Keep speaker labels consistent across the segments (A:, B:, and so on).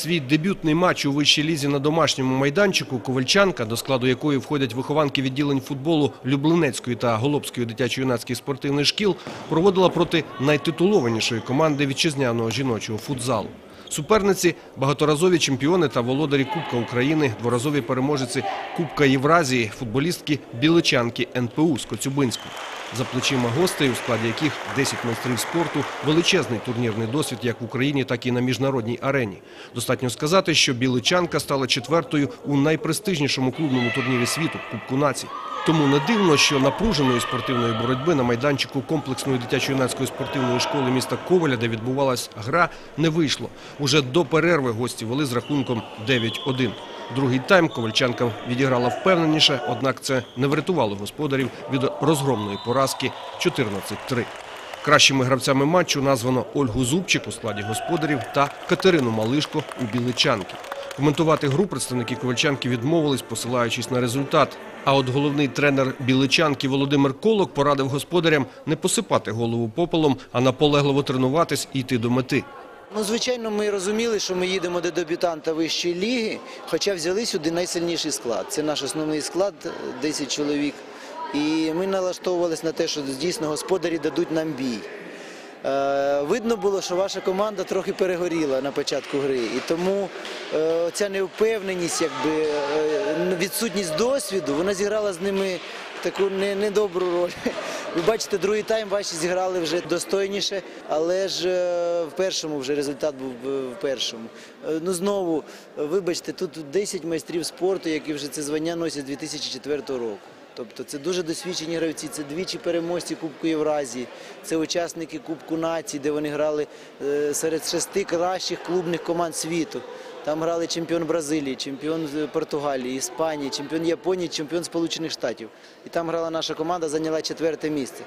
A: Свій дебютний матч у вищій лізі на домашньому майданчику Ковальчанка, до складу якої входять вихованки відділень футболу Люблинецької та Голобської дитячо-юнацьких спортивних шкіл, проводила проти найтитулованішої команди вітчизняного жіночого футзалу. Суперниці – багаторазові чемпіони та володарі Кубка України, дворазові переможці Кубка Євразії, футболістки Біличанки НПУ з Коцюбинську. За плечима гостей, у складі яких 10 майстрів спорту, величезний турнірний досвід як в Україні, так і на міжнародній арені. Достатньо сказати, що Біличанка стала четвертою у найпрестижнішому клубному турнірі світу – Кубку націй. Тому не дивно, що напруженої спортивної боротьби на майданчику комплексної дитячо-юнацької спортивної школи міста Коваля, де відбувалась гра, не вийшло. Уже до перерви гості вели з рахунком 9-1. Другий тайм ковальчанка відіграла впевненіше, однак це не врятувало господарів від розгромної поразки 14-3. Кращими гравцями матчу названо Ольгу Зубчик у складі господарів та Катерину Малишко у Біличанки. Коментувати гру представники Ковальчанки відмовились, посилаючись на результат. А от головний тренер Біличанки Володимир Колок порадив господарям не посипати голову попелом, а наполегливо тренуватись і йти до мети.
B: Ну, звичайно, ми розуміли, що ми їдемо до дебютанта вищої ліги, хоча взяли сюди найсильніший склад. Це наш основний склад, 10 чоловік. І ми налаштовувалися на те, що дійсно господарі дадуть нам бій. Е, видно було, що ваша команда трохи перегоріла на початку гри. І тому е, ця невпевненість, якби, е, відсутність досвіду, вона зіграла з ними таку недобру роль. Ви бачите, другий тайм ваші зіграли вже достойніше, але ж е, в першому вже результат був е, в першому. Е, Ну знову, вибачте, тут 10 майстрів спорту, які вже це звання носять з 2004 року. Тобто це дуже досвідчені гравці, це двічі переможці Кубку Євразії, це учасники Кубку націй, де вони грали серед шести кращих клубних команд світу. Там грали чемпіон Бразилії, чемпіон з Португалії, Іспанії, чемпіон Японії, чемпіон Сполучених Штатів. І там грала наша команда, зайняла четверте місце.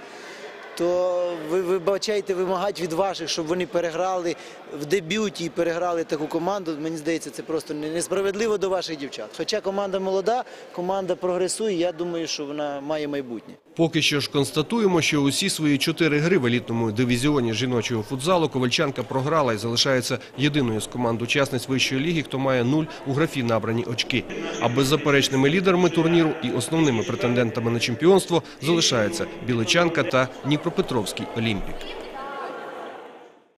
B: То ви вибачайте вимагати від ваших, щоб вони переграли в дебюті і переграли таку команду. Мені здається, це просто не- несправедливо до ваших дівчат. Хоча команда молода, команда прогресує. Я думаю, що вона має майбутнє.
A: Поки що ж констатуємо, що усі свої чотири гри в елітному дивізіоні жіночого футзалу Ковальчанка програла і залишається єдиною з команд учасниць вищої ліги, хто має нуль у графі набрані очки. А беззаперечними лідерами турніру і основними претендентами на чемпіонство залишаються Біличанка та Дніпропетровський Олімпік.